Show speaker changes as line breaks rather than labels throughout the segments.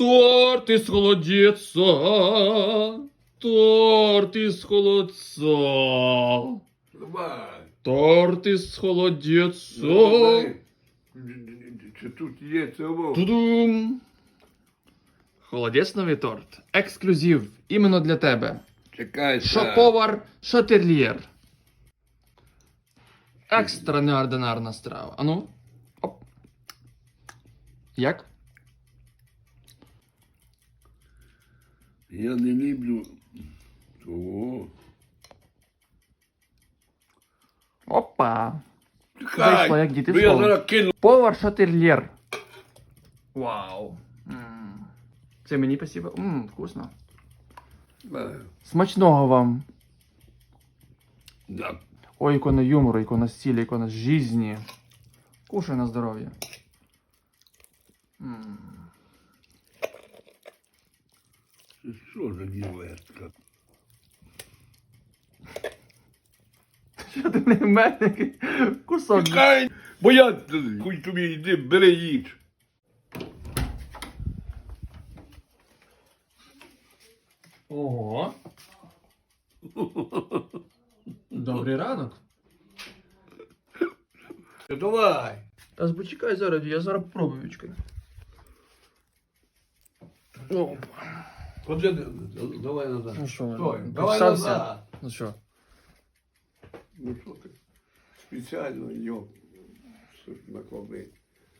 Торт із холодця, торт із холодця, торт із холодця.
Чи тут є цього?
Тудум. Холодець новий торт. Ексклюзив. Іменно для тебе.
Чекай.
Шоповар Шатерлєр. Екстра неординарна страва. Ану. Оп. Як?
Я не люблю того.
Опа. Вийшло, як діти в
я зараз кину.
Повар Шатерлєр. Вау. М. Це мені спасибо. Мм, вкусно.
Е,
Смачного вам.
Да.
Ой, ікона юмору, ікона стиля, ікона жизни. Кушай на здоров'я. М.
Що за дівертка?
Що ти не в мене? Кусок.
Чекай. Бо я хуй тобі йди, бери їж.
Ого. Добрий ранок.
Давай.
Та почекай зараз, я зараз чекай. Опа.
Ходи, давай назад.
Ну що,
Стой,
ну,
давай назад.
Ну що?
Ну що ти? Спеціально йо. Наклади.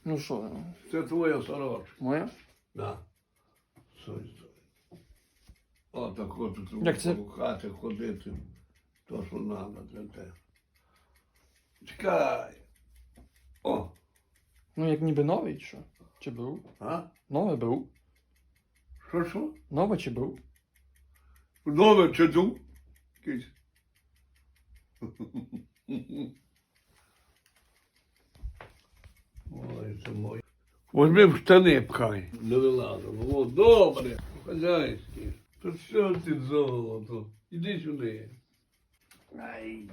Ну що,
Це твоя сорочка.
моя?
Да. Стой, стой. О, так хочу
Як це?
по ходити. То, що треба для тебе. Чекай. О,
Ну як ніби новий, чи що? Чи був?
а?
Новий був.
Що, що?
Новий чи був?
Нове чи тут? Якийсь. Ой, це моє. Возьми в штани пхай. Не вилазимо. О, добре. Хазяйське. То що ти золото? Іди сюди. Ай.